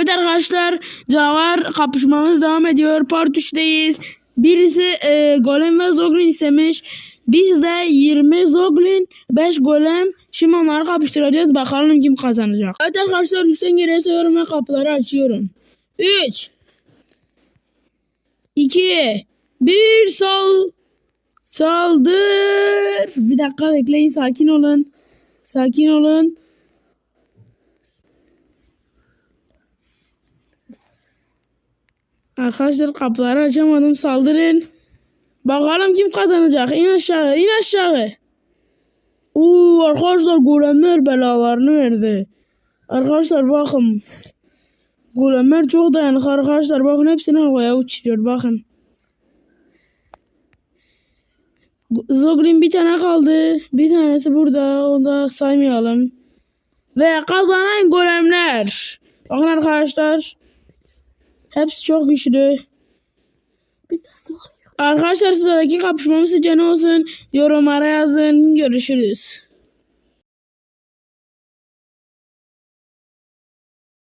Evet arkadaşlar canavar kapışmamız devam ediyor. Part 3'teyiz. Birisi e, golem ve zoglin istemiş. Biz de 20 zoglin 5 golem. Şimdi onları kapıştıracağız. Bakalım kim kazanacak. Evet arkadaşlar 3'ten geriye sayıyorum ve kapıları açıyorum. 3 2 1 sal saldır. Bir dakika bekleyin sakin olun. Sakin olun. Arkadaşlar kapıları açamadım saldırın. Bakalım kim kazanacak. İn aşağı in aşağı. Oo, arkadaşlar golemler belalarını verdi. Arkadaşlar bakın. Golemler çok dayanıklı arkadaşlar. Bakın hepsini havaya uçuruyor bakın. Zoglin bir tane kaldı. Bir tanesi burada. Onu da saymayalım. Ve kazanan golemler. Bakın arkadaşlar. Hepsi çok güçlü. Arkadaşlar sıradaki kapışmamız ne olsun? Yorumlara yazın. Görüşürüz.